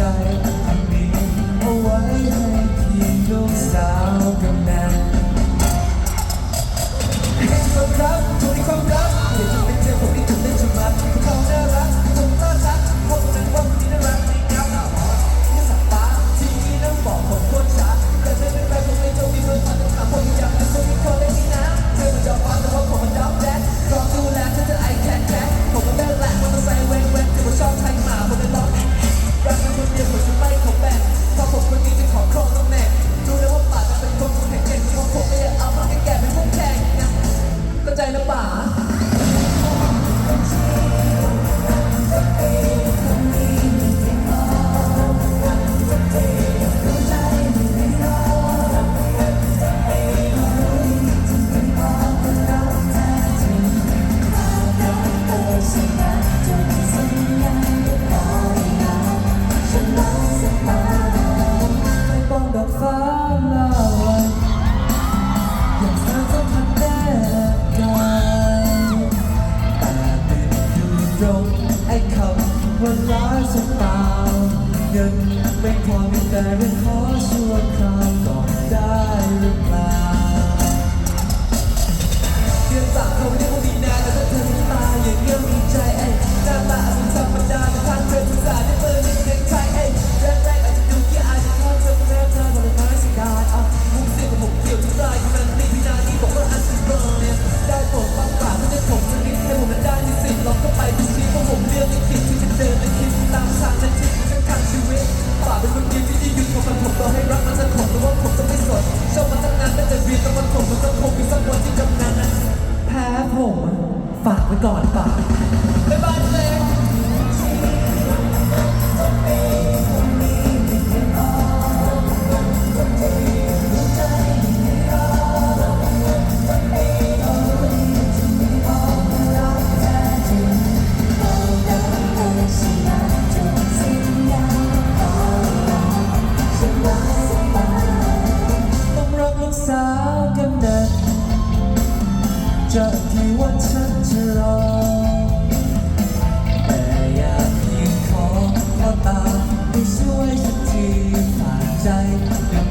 ใจดีเอาไว้ให้เพียงดวงสาวกำนัน เป็นความผิดแต่เป็นขอชั่วคราวก่อนได้หรือเปล่าเรียนจากเขาไม่ได้เขาดี We're going. Bye. Goodbye, Thank you.